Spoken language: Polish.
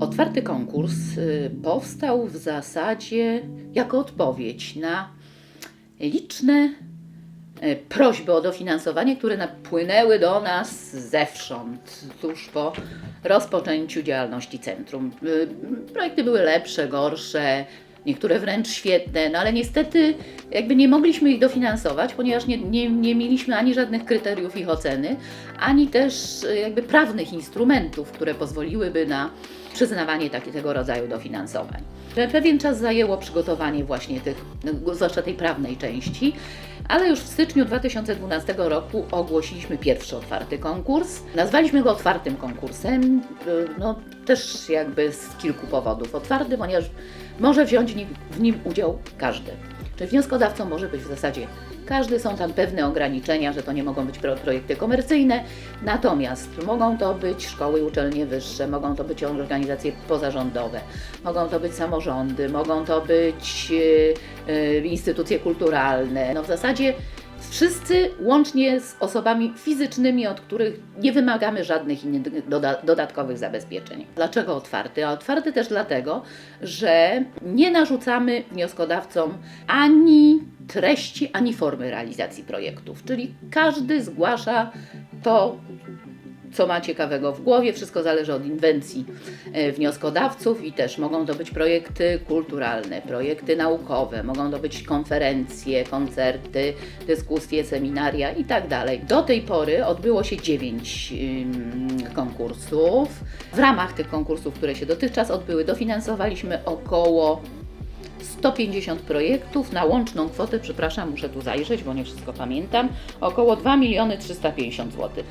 Otwarty konkurs y, powstał w zasadzie jako odpowiedź na liczne y, prośby o dofinansowanie, które napłynęły do nas zewsząd, tuż po rozpoczęciu działalności centrum. Y, Projekty były lepsze, gorsze, niektóre wręcz świetne, no ale niestety jakby nie mogliśmy ich dofinansować, ponieważ nie, nie, nie mieliśmy ani żadnych kryteriów ich oceny, ani też y, jakby prawnych instrumentów, które pozwoliłyby na przyznawanie takiego rodzaju dofinansowań. Pe- Pewien czas zajęło przygotowanie właśnie tych, zwłaszcza tej prawnej części, ale już w styczniu 2012 roku ogłosiliśmy pierwszy otwarty konkurs. Nazwaliśmy go otwartym konkursem, y, no też jakby z kilku powodów. Otwarty, ponieważ może wziąć w nim udział każdy. Czyli wnioskodawcą może być w zasadzie każdy, są tam pewne ograniczenia, że to nie mogą być pro- projekty komercyjne, natomiast mogą to być szkoły uczelnie wyższe, mogą to być organizacje pozarządowe, mogą to być samorządy, mogą to być e, instytucje kulturalne. No w zasadzie wszyscy łącznie z osobami fizycznymi, od których nie wymagamy żadnych doda- dodatkowych zabezpieczeń. Dlaczego otwarty? A otwarty też dlatego, że nie narzucamy wnioskodawcom ani treści, ani formy realizacji projektów. Czyli każdy zgłasza to, co ma ciekawego w głowie. Wszystko zależy od inwencji e, wnioskodawców i też mogą to być projekty kulturalne, projekty naukowe, mogą to być konferencje, koncerty, dyskusje, seminaria i tak. Do tej pory odbyło się dziewięć ym, konkursów. W ramach tych konkursów, które się dotychczas odbyły, dofinansowaliśmy około 150 projektów na łączną kwotę, przepraszam, muszę tu zajrzeć, bo nie wszystko pamiętam, około 2 miliony 350 zł.